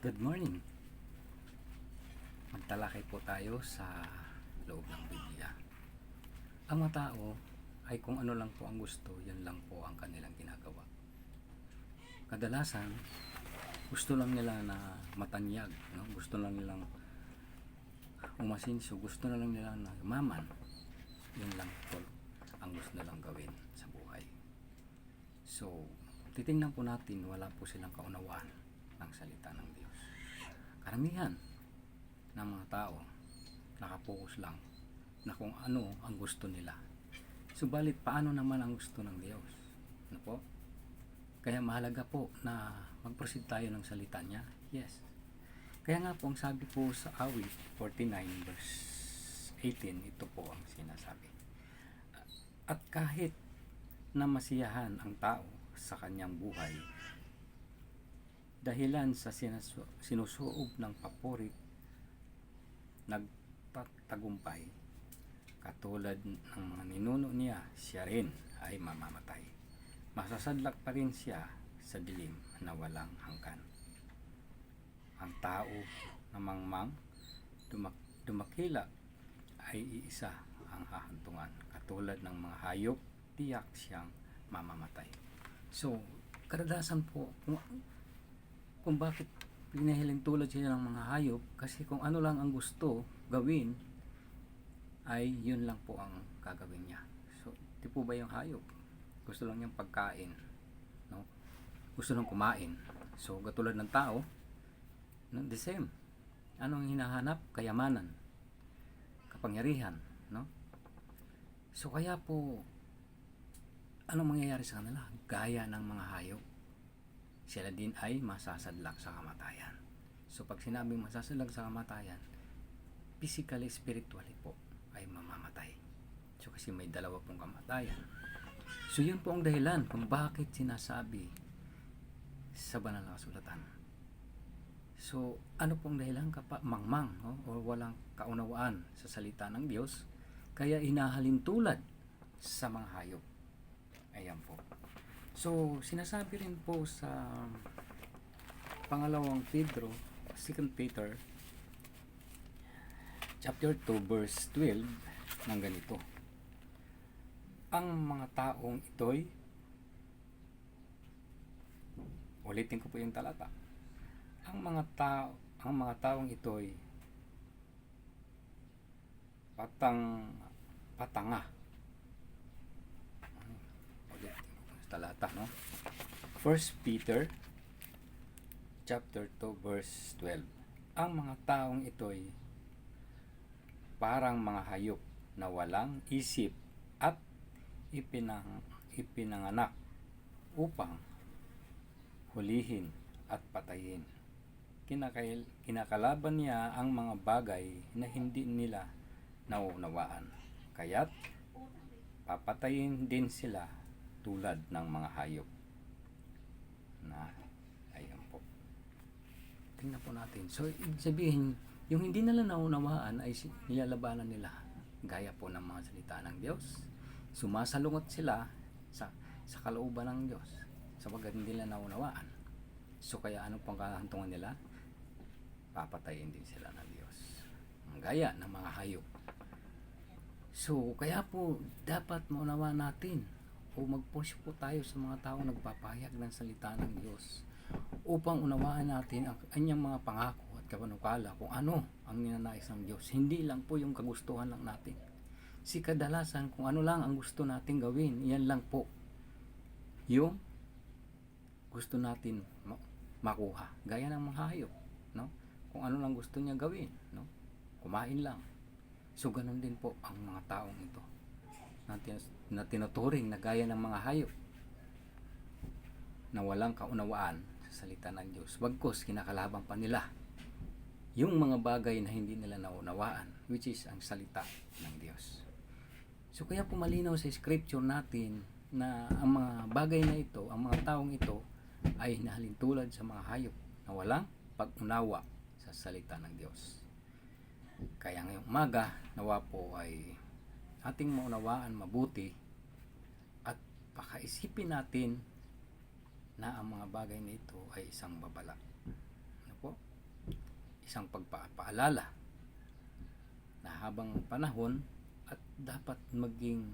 Good morning. Magtalakay po tayo sa loob ng Biblia. Ang mga tao ay kung ano lang po ang gusto, yan lang po ang kanilang ginagawa. Kadalasan, gusto lang nila na matanyag, no? gusto lang nilang umasinso, gusto na lang nila na maman. Yun lang po ang gusto nilang gawin sa buhay. So, titingnan po natin, wala po silang kaunawaan ng salita ng Diyos. Karamihan ng mga tao nakapokus lang na kung ano ang gusto nila. Subalit, paano naman ang gusto ng Diyos? Ano po? Kaya mahalaga po na mag-proceed tayo ng salita niya. Yes. Kaya nga po, ang sabi po sa awit 49 verse 18, ito po ang sinasabi. At kahit na masiyahan ang tao sa kanyang buhay, dahilan sa sinasu- sinusuob ng paporit, nagtatagumpay, katulad ng mga ninuno niya, siya rin ay mamamatay. Masasadlak pa rin siya sa dilim na walang hangkan. Ang tao na mangmang dumak- dumakila ay iisa ang hahantungan. Katulad ng mga hayop, tiyak siyang mamamatay. So, kadalasan po, kung, kung bakit pinahiling tulad sila ng mga hayop, kasi kung ano lang ang gusto gawin, ay yun lang po ang gagawin niya. So, di po ba yung hayop? Gusto lang niyang pagkain. No? Gusto lang kumain. So, katulad ng tao, no, the same. Anong hinahanap? Kayamanan. Kapangyarihan. No? So, kaya po, anong mangyayari sa kanila? Gaya ng mga hayop. Sila din ay masasadlak sa kamatayan. So, pag sinabing masasadlak sa kamatayan, physically, spiritually po, ay mamamatay. So, kasi may dalawa pong kamatayan. So, yun po ang dahilan kung bakit sinasabi sa banal na kasulatan. So, ano pong dahilan kapag mangmang no? o walang kaunawaan sa salita ng Diyos, kaya inahalin tulad sa mga hayop. Ayan po. So, sinasabi rin po sa pangalawang Pedro, 2 Peter, chapter 2, verse 12, ng ganito. Ang mga taong ito'y ulitin ko po yung talata. Ang mga tao, ang mga taong ito'y patang patanga. Ulitin ko po yung talata, no? First Peter chapter 2 verse 12. Ang mga taong ito'y parang mga hayop na walang isip at ipinang, ipinanganak upang hulihin at patayin. Kinakail, kinakalaban niya ang mga bagay na hindi nila nauunawaan. Kaya't papatayin din sila tulad ng mga hayop. Na, ayan po. Tingnan po natin. So, ibig sabihin, yung hindi nila naunawaan ay nilalabanan nila. Gaya po ng mga salita ng Diyos. Sumasalungot sila sa, sa kalooban ng Diyos. Sapagat hindi nila naunawaan. So, kaya ano pang kahantungan nila? Papatayin din sila ng Diyos. Ang gaya ng mga hayop. So, kaya po, dapat maunawaan natin o mag-push po tayo sa mga taong nagpapahayag ng salita ng Diyos upang unawaan natin ang kanyang mga pangako at kapanukala kung ano ang ninanais ng Diyos. Hindi lang po yung kagustuhan lang natin. Si kadalasan kung ano lang ang gusto natin gawin, yan lang po yung gusto natin ma- makuha. Gaya ng mga hayop, no? Kung ano lang gusto niya gawin, no? Kumain lang. So ganun din po ang mga taong ito na, tin- na tinuturing na gaya ng mga hayop na walang kaunawaan sa salita ng Diyos. Bagkos, kinakalaban pa nila yung mga bagay na hindi nila naunawaan, which is ang salita ng Diyos. So kaya po malinaw sa scripture natin na ang mga bagay na ito, ang mga taong ito, ay nahalintulad sa mga hayop na walang pag-unawa sa salita ng Diyos. Kaya ngayong umaga, nawa po ay ating maunawaan mabuti at pakaisipin natin na ang mga bagay na ito ay isang babala. Ano po? isang pagpapaalala na habang panahon at dapat maging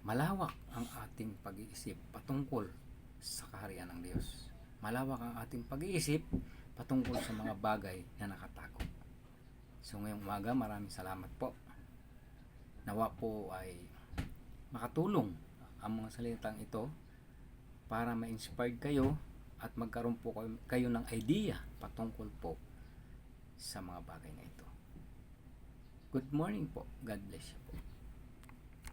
malawak ang ating pag-iisip patungkol sa kaharian ng Diyos. Malawak ang ating pag-iisip patungkol sa mga bagay na nakatago. So ngayong umaga, maraming salamat po. Nawa po ay makatulong ang mga salitang ito para ma-inspired kayo at magkaroon po kayo, ng idea patungkol po sa mga bagay na ito. Good morning po. God bless you po.